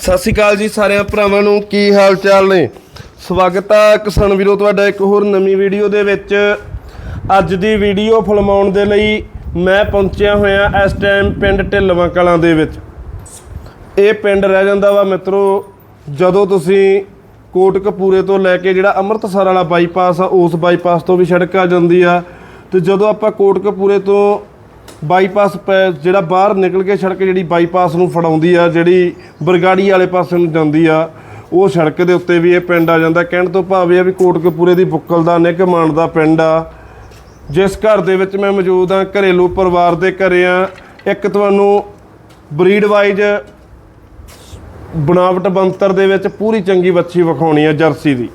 ਸਤਿ ਸ਼੍ਰੀ ਅਕਾਲ ਜੀ ਸਾਰਿਆਂ ਭਰਾਵਾਂ ਨੂੰ, ਕੀ ਹਾਲ ਚਾਲ ਨੇ? ਸਵਾਗਤ ਆ ਕਿਸਾਨ ਵੀਰੋ, ਤੁਹਾਡਾ ਇੱਕ ਹੋਰ ਨਵੀਂ ਵੀਡੀਓ ਦੇ ਵਿੱਚ। ਅੱਜ ਦੀ ਵੀਡੀਓ ਫਿਲਮਾਉਣ ਦੇ ਲਈ ਮੈਂ ਪਹੁੰਚਿਆ ਹੋਇਆ ਇਸ ਟਾਈਮ ਪਿੰਡ ਢਿੱਲਵਾਂ ਕਲਾਂ ਦੇ ਵਿੱਚ। ਇਹ ਪਿੰਡ ਰਹਿ ਜਾਂਦਾ ਵਾ ਮਿੱਤਰੋ, ਜਦੋਂ ਤੁਸੀਂ ਕੋਟਕਪੂਰੇ ਤੋਂ ਲੈ ਕੇ ਜਿਹੜਾ ਅੰਮ੍ਰਿਤਸਰ ਵਾਲਾ ਬਾਈਪਾਸ ਆ, ਉਸ ਬਾਈਪਾਸ ਤੋਂ ਵੀ ਸੜਕ ਆ ਜਾਂਦੀ ਆ। ਤੇ ਜਦੋਂ ਆਪਾਂ ਕੋਟਕਪੂਰੇ ਤੋਂ ਬਾਈਪਾਸ ਪੈ ਜਿਹੜਾ ਬਾਹਰ ਨਿਕਲ ਕੇ ਸੜਕ ਜਿਹੜੀ ਬਾਈਪਾਸ ਨੂੰ ਫੜਾਉਂਦੀ ਆ, ਜਿਹੜੀ ਬਰਗਾੜੀ ਵਾਲੇ ਪਾਸੇ ਨੂੰ ਜਾਂਦੀ ਆ, ਉਹ ਸੜਕ ਦੇ ਉੱਤੇ ਵੀ ਇਹ ਪਿੰਡ ਆ ਜਾਂਦਾ। ਕਹਿਣ ਤੋਂ ਭਾਵ ਇਹ ਆ ਵੀ ਕੋਟਕਪੂਰੇ ਦੀ ਬੁੱਕਲ ਦਾ, ਨਿੱਘ ਮਾਣ ਦਾ ਪਿੰਡ ਆ। ਜਿਸ ਘਰ ਦੇ ਵਿੱਚ ਮੈਂ ਮੌਜੂਦ ਹਾਂ, ਘਰੇਲੂ ਪਰਿਵਾਰ ਦੇ ਘਰੇ ਆ। ਇੱਕ ਤੁਹਾਨੂੰ ਬਰੀਡ ਵਾਈਜ਼ ਬਣਾਵਟ ਬੰਤਰ ਦੇ ਵਿੱਚ ਪੂਰੀ ਚੰਗੀ ਵੱਛੀ ਵਿਖਾਉਣੀ ਆ ਜਰਸੀ ਦੀ।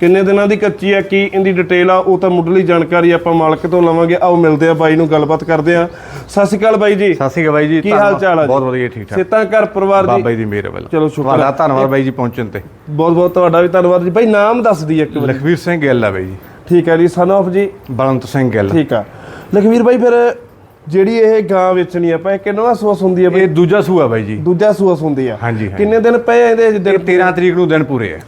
ਕਿੰਨੇ ਦਿਨਾਂ ਦੀ ਕੱਚੀ ਆ ਕੀ ਇਹਦੀ ਡਿਟੇਲ ਆ ਉਹ ਤਾਂ ਮੁੱਢਲੀ ਜਾਣਕਾਰੀ ਆਪਾਂ ਮਾਲਕ ਤੋਂ ਲਵਾਂਗੇ। ਆਓ ਮਿਲਦੇ ਆ ਬਾਈ ਨੂੰ ਗੱਲਬਾਤ ਕਰਦੇ ਆ। ਸਤਿ ਸ਼੍ਰੀ ਅਕਾਲ ਬਾਈ ਜੀ। ਸਤਿ ਸ਼੍ਰੀ ਅਕਾਲ ਬਾਈ ਜੀ ਕੀ ਹਾਲ। ਚਾਲ ਆ? ਬਹੁਤ ਵਧੀਆ ਠੀਕ ਠਾਕ ਸਿੱਤਾਂ ਘਰ ਪਰਿਵਾਰ ਦੀ? ਬਾਬਾ ਜੀ ਦੀ ਮਿਹਰ ਵੱਲ ਚਲੋ ਸ਼ੁਕਰ। ਤੁਹਾਡਾ ਧੰਨਵਾਦ ਬਾਈ ਜੀ ਪਹੁੰਚਣ ਤੇ। ਬਹੁਤ ਬਹੁਤ ਤੁਹਾਡਾ ਵੀ ਧੰਨਵਾਦ ਜੀ। ਬਾਈ ਨਾਮ ਦੱਸ ਦੀ ਇੱਕ ਵਾਰੀ। ਲਖਵੀਰ ਸਿੰਘ ਗਿੱਲ ਆ ਬਾਈ ਜੀ। ਠੀਕ ਹੈ ਜੀ ਸਨ ਆਫ ਜੀ। ਬਲਵੰਤ ਸਿੰਘ ਗਿੱਲ। ਠੀਕ ਆ। ਲਖਵੀਰ ਬਾਈ ਫਿਰ ਜਿਹੜੀ ਇਹ ਗਾਂ ਵੇਚਣੀ ਆਪਾਂ ਇਹ ਕਿੰਨਾ ਸੂਸ ਹੁੰਦੀ ਆ ਬਾਈ? ਇਹ ਦੂਜਾ ਸੂਆ ਬਾਈ ਜੀ। ਦੂਜਾ ਸੂਸ ਹੁੰਦੀ ਆ। ਹਾਂਜੀ ਹਾਂ ਕਿੰਨੇ ਦਿਨ ਪਏ ਆ ਇਹਦੇ ਇਹ ਦਿਨ 13 ਤਰੀਕ ਨੂੰ ਦਿਨ ਪੂਰੇ ਆ।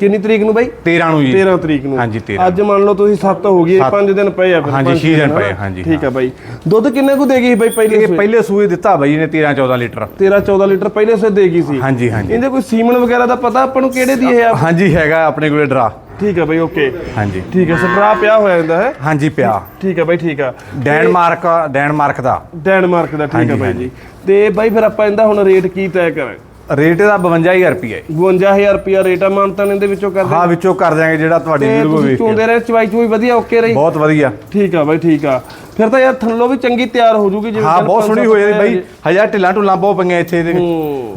ਕਿੰਨੀ ਤਰੀਕ ਨੂੰ ਬਾਈ? 13 ਨੂੰ ਜੀ। 13 ਤਰੀਕ ਨੂੰ। ਹਾਂਜੀ 13 ਅੱਜ ਮੰਨ ਲਓ ਤੁਸੀਂ 7 ਹੋ ਗਈ ਸੱਤ। 5 ਦਿਨ ਪਏ ਆ ਫਿਰ ਹਾਂਜੀ, ਪੰਜ ਛੇ ਦਿਨ ਹਨਾ? ਪਏ, ਹਾਂਜੀ, ਠੀਕ ਆ ਬਾਈ। ਦੁੱਧ ਕਿੰਨੇ ਕੁ ਦੇਗੀ ਬਾਈ ਪਹਿਲੇ ਇਹ ਸੂਏ? ਪਹਿਲੇ ਸੂਏ ਦਿੱਤਾ ਬਾਈ ਨੇ 13 14 ਲੀਟਰ। 13 14 ਲੀਟਰ ਪਹਿਲੇ ਸੇ ਦੇਗੀ ਸੀ। ਹਾਂਜੀ ਹਾਂਜੀ। ਇਹਦੇ ਕੋਈ ਸੀਮਨ ਵਗੈਰਾ ਦਾ ਪਤਾ ਆਪਾਂ ਨੂੰ ਕਿਹੜੇ ਦੀ ਇਹ ਆ? ਹਾਂਜੀ ਹੈਗਾ ਆਪਣੇ ਕੋਲੇ ਡਰਾ। ਠੀਕ ਆ ਬਾਈ ਓਕੇ। ਹਾਂਜੀ। ਠੀਕ ਆ ਸਟਰਾ ਪਿਆ ਹੋਇਆ ਇਹਦਾ ਹੈ? ਹਾਂਜੀ ਪਿਆ। ਠੀਕ ਆ ਬਾਈ ਠੀਕ ਆ। ਡੈਨਮਾਰਕ ਡੈਨਮਾਰਕ ਦਾ। ਡੈਨਮਾਰਕ ਦਾ ਠੀਕ ਹਾਂਜੀ, ਬਾਈ। ਜੀ। ਤੇ ਬਾਈ ਫਿਰ ਆਪਾਂ ਇਹਦਾ ਹੁਣ ਰੇਟ ਕੀ ਤੈਅ ਕਰਾਂ ਰੇਟ ਇਹਦਾ 52000 ਰੁਪਏ ਹੈ। 52000 ਰੁਪਿਆ ਰੇਟ ਆ ਮਾਨਤਾਨ ਇਹਦੇ ਵਿੱਚੋਂ ਕਰਦੇ ਹਾਂ ਵਿੱਚੋਂ ਕਰ ਦਿਆਂਗੇ ਜਿਹੜਾ ਤੁਹਾਡੀ ਵੀਡੀਓ ਵੇਖ ਕੇ। ਚੁੰਦੇ ਰਹੇ ਚਵਾਈ ਚੁਈ ਵਧੀਆ ਓਕੇ ਰਹੀ? ਬਹੁਤ ਵਧੀਆ। ਠੀਕ ਆ ਬਾਈ ਠੀਕ ਆ। ਫਿਰ ਤਾਂ ਯਾਰ ਥੱਲੋਂ ਵੀ ਚੰਗੀ ਤਿਆਰ ਹੋ ਜੂਗੀ ਜਿਵੇਂ ਹਾਂ ਬਹੁਤ ਸੋਹਣੀ ਹੋਈ ਹੈ ਬਾਈ। ਹਜ਼ਾਰ ਢਿੱਲਾਂ ਢੁੱਲਾਂ ਬਹੁਤ ਪਈਆਂ ਇੱਥੇ ਇਹਦੇ।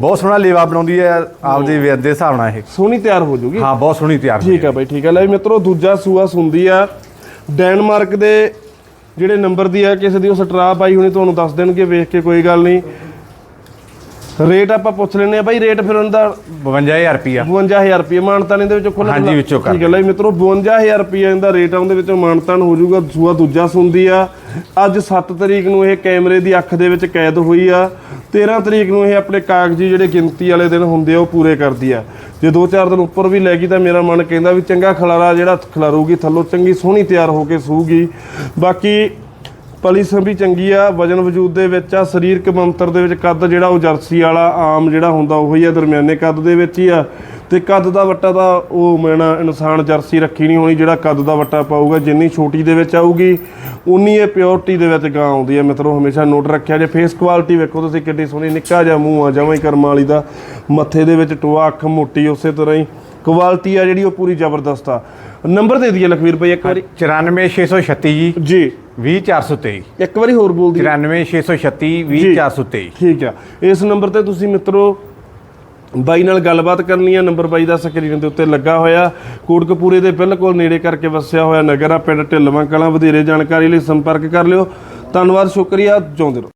ਬਹੁਤ ਸੋਹਣਾ ਲੇਵਾ ਬਣਾਉਂਦੀ ਹੈ ਆਪਦੇ ਵੇਦ ਦੇ ਹਿਸਾਬ ਨਾਲ ਇਹ। ਸੋਹਣੀ ਤਿਆਰ ਹੋ ਜੂਗੀ? ਹਾਂ ਬਹੁਤ ਸੋਹਣੀ ਤਿਆਰ ਠੀਕ ਆ ਬਾਈ ਠੀਕ ਆ। ਲੈ ਮਿੱਤਰੋ ਦੂਜਾ ਸੂਆ ਸੁੰਦੀ ਆ। ਡੈਨਮਾਰਕ ਦੇ ਜਿਹੜੇ ਨੰਬਰ ਦੀ ਆ ਕਿਸੇ ਦੀ ਉਹ ਸਟਰਾ ਪਾਈ ਹੋਣੀ ਤੁਹਾਨੂੰ ਦੱਸ ਦੇਣਗੇ ਵੇਖ ਕੇ ਕੋਈ ਗੱਲ ਨਹੀਂ। ਰੇਟ ਆਪਾਂ ਪੁੱਛ ਲੈਨੇ ਆ ਬਾਈ ਰੇਟ ਫਿਰ ਉਹਦਾ 52000 ਰੁਪਿਆ 52000 ਰੁਪਏ ਮਾਨਤਾਨ ਇਹਦੇ ਵਿੱਚੋਂ ਖੁੱਲ੍ਹਾ ਹਾਂਜੀ, ਵਿੱਚੋਂ ਕਰ ਠੀਕ ਹੈ ਲੈ ਵੀ ਮਿੱਤਰੋ 52000 ਰੁਪਏ ਇਹਦਾ ਰੇਟ ਆ ਉਹਦੇ ਵਿੱਚੋਂ ਮਾਨਤਾਨ ਹੋ ਜਾਊਗਾ ਸੂਆ ਦੂਜਾ ਸੁੰਦੀ ਆ। ਅੱਜ 7 ਤਰੀਕ ਨੂੰ ਇਹ ਕੈਮਰੇ ਦੀ ਅੱਖ ਦੇ ਵਿੱਚ ਕੈਦ ਹੋਈ ਆ। 13 ਤਰੀਕ ਨੂੰ ਇਹ ਆਪਣੇ ਕਾਗਜ਼ੀ ਜਿਹੜੇ ਗਿਣਤੀ ਵਾਲੇ ਦਿਨ ਹੁੰਦੇ ਆ ਉਹ ਪੂਰੇ ਕਰਦੀ ਆ। ਜੇ 2-4 ਦਿਨ ਉੱਪਰ ਵੀ ਲੈ ਗਈ ਤਾਂ ਮੇਰਾ ਮਨ ਕਹਿੰਦਾ ਵੀ ਚੰਗਾ ਖਲਾਰਾ ਜਿਹੜਾ ਖਲਾਰੂਗੀ ਥੱਲੋਂ ਚੰਗੀ ਸੋਹਣੀ ਤਿਆਰ ਹੋ ਕੇ ਸੂਗੀ। ਬਾਕੀ ਪਲੀ ਸੰਭੀ ਚੰਗੀ ਆ ਵਜਨ ਵਜੂਦ ਦੇ ਵਿੱਚ ਆ ਸਰੀਰਕ ਮੰਤਰ ਦੇ ਵਿੱਚ ਕੱਦ ਜਿਹੜਾ ਉਹ ਜਰਸੀ ਵਾਲਾ ਆਮ ਜਿਹੜਾ ਹੁੰਦਾ ਉਹੀ ਆ ਦਰਮਿਆਨੇ ਕੱਦ ਦੇ ਵਿੱਚ ਹੀ ਆ। ਤੇ ਕੱਦ ਦਾ ਵੱਟਾ ਤਾਂ ਉਹ ਮੈਨਾ ਇਨਸਾਨ ਜਰਸੀ ਰੱਖੀ ਨਹੀਂ ਹੋਣੀ ਜਿਹੜਾ ਕੱਦ ਦਾ ਵੱਟਾ ਪਾਊਗਾ ਜਿੰਨੀ ਛੋਟੀ ਦੇ ਵਿੱਚ ਆਊਗੀ ਉਨੀ ਇਹ ਪਿਓਰਟੀ ਦੇ ਵਿੱਚ ਗਾਂ ਆਉਂਦੀ ਹੈ ਮਿੱਤਰੋ ਹਮੇਸ਼ਾ ਨੋਟ ਰੱਖਿਆ ਜੇ ਫੇਸ ਕੁਆਲਿਟੀ ਵੇਖੋ ਤੁਸੀਂ ਕਿੱਡੀ ਸੋਹਣੀ ਨਿੱਕਾ ਜਿਹਾ ਮੂੰਹ ਆ ਜਮਾਂ ਹੀ ਕਰਮਾਂ ਵਾਲੀ ਦਾ। ਮੱਥੇ ਦੇ ਵਿੱਚ ਟੋਆ ਅੱਖ ਮੋਟੀ ਉਸੇ ਤਰ੍ਹਾਂ ਹੀ। ਕੁਆਲਿਟੀ ਆ ਜਿਹੜੀ ਉਹ ਪੂਰੀ ਜ਼ਬਰਦਸਤ ਆ। ਨੰਬਰ ਦੇ ਦਈਏ ਲਖਵੀਰ ਭਾਈ ਇੱਕ ਵਾਰੀ। 94636 ਜੀ। ਜੀ। 20423 ਇੱਕ ਵਾਰੀ ਹੋਰ ਬੋਲ ਦਈਏ 94636 20423 ਠੀਕ ਆ। ਇਸ ਨੰਬਰ ਤੇ ਤੁਸੀਂ ਮਿੱਤਰੋ ਬਾਈ ਨਾਲ ਗੱਲਬਾਤ ਕਰਨੀ ਆ। ਨੰਬਰ ਬਾਈ ਦਾ ਸਕਰੀਨ ਦੇ ਉੱਤੇ ਲੱਗਾ ਹੋਇਆ। ਕੋਟਕਪੂਰੇ ਦੇ ਬਿਲਕੁਲ ਨੇੜੇ ਕਰਕੇ ਵਸਿਆ ਹੋਇਆ ਨਗਰ ਆ। ਪਿੰਡ ਢਿੱਲਵਾਂ ਕਲਾਂ। ਵਧੇਰੇ ਜਾਣਕਾਰੀ ਲਈ ਸੰਪਰਕ ਕਰ ਲਿਓ। ਧੰਨਵਾਦ ਸ਼ੁਕਰੀਆ। ਜਿਉਂਦੇ ਰਹੋ।